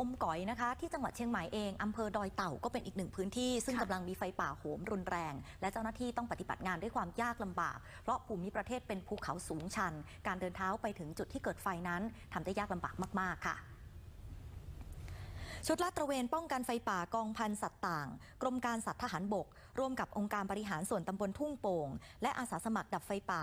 อมก๋อยนะคะที่จังหวัดเชียงใหม่เองอำเภอดอยเต่าก็เป็นอีกหนึ่งพื้นที่ ซึ่งค่ะกำลังมีไฟป่าโหมรุนแรง และเจ้าหน้าที่ต้องปฏิบัติงานด้วยความยากลำบาก เพราะภูมิประเทศเป็นภูเขาสูงชัน การเดินเท้าไปถึงจุดที่เกิดไฟนั้นทำได้ยากลำบากมาก ๆ ค่ะชุดลาดตระเวนป้องกันไฟป่ากองพันสัตว์ต่าง กรมการสัตว์ทหารบก ร่วมกับองค์การบริหารส่วนตำบลทุ่งโป่ง และอาสาสมัครดับไฟป่า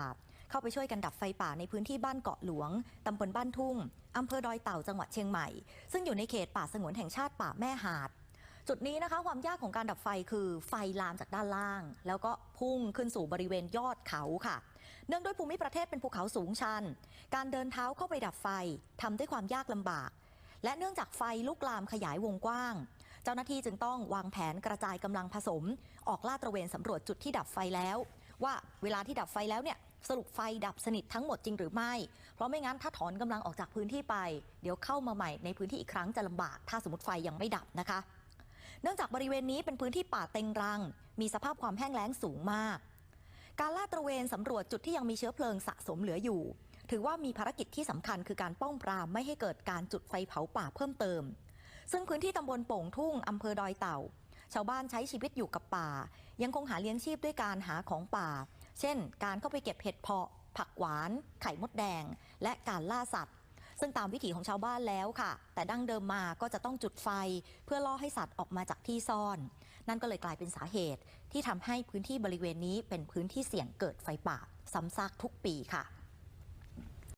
เข้าไปช่วยกันดับไฟป่าในพื้นที่บ้านเกาะหลวงตำบลบ้านทุ่งอำเภอดอยเต่าจังหวัดเชียงใหม่ ซึ่งอยู่ในเขตป่าสงวนแห่งชาติป่าแม่หาด จุดนี้นะคะ ความยากของการดับไฟคือไฟลามจากด้านล่าง แล้วก็พุ่งขึ้นสู่บริเวณยอดเขาค่ะ เนื่องด้วยภูมิประเทศเป็นภูเขาสูงชัน การเดินเท้าเข้าไปดับไฟทำด้วยความยากลำบาก และเนื่องจากไฟลุกลามขยายวงกว้างเจ้าหน้าที่จึงต้องวางแผนกระจายกำลังผสม ออกลาดตระเวนสำรวจจุดที่ดับไฟแล้ว ว่าเวลาที่ดับไฟแล้วเนี่ยสรุปไฟดับสนิททั้งหมดจริงหรือไม่ เพราะไม่งั้นถ้าถอนกำลังออกจากพื้นที่ไป เดี๋ยวเข้ามาใหม่ในพื้นที่อีกครั้งจะลำบาก ถ้าสมมติไฟยังไม่ดับนะคะ เนื่องจากบริเวณนี้เป็นพื้นที่ป่าเต็งรัง มีสภาพความแห้งแล้งสูงมาก การลาดตระเวนสำรวจจุดที่ยังมีเชื้อเพลิงสะสมเหลืออยู่ ถือว่ามีภารกิจที่สำคัญคือการป้องปรามไม่ให้เกิดการจุดไฟเผาป่าเพิ่มเติม ซึ่งพื้นที่ตำบลโป่งทุ่งอำเภอดอยเต่า ชาวบ้านใช้ชีวิตอยู่กับป่า ยังคงหาเลี้ยงชีพด้วยการหาของป่า เช่น การเข้าไปเก็บเห็ดเพาะ ผักหวาน ไข่มดแดง และการล่าสัตว์ ซึ่งตามวิถีของชาวบ้านแล้วค่ะ แต่ดั้งเดิมมาก็จะต้องจุดไฟ เพื่อล่อให้สัตว์ออกมาจากที่ซ่อน นั่นก็เลยกลายเป็นสาเหตุ ที่ทำให้พื้นที่บริเวณนี้เป็นพื้นที่เสี่ยงเกิดไฟป่าซ้ำซากทุกปีค่ะ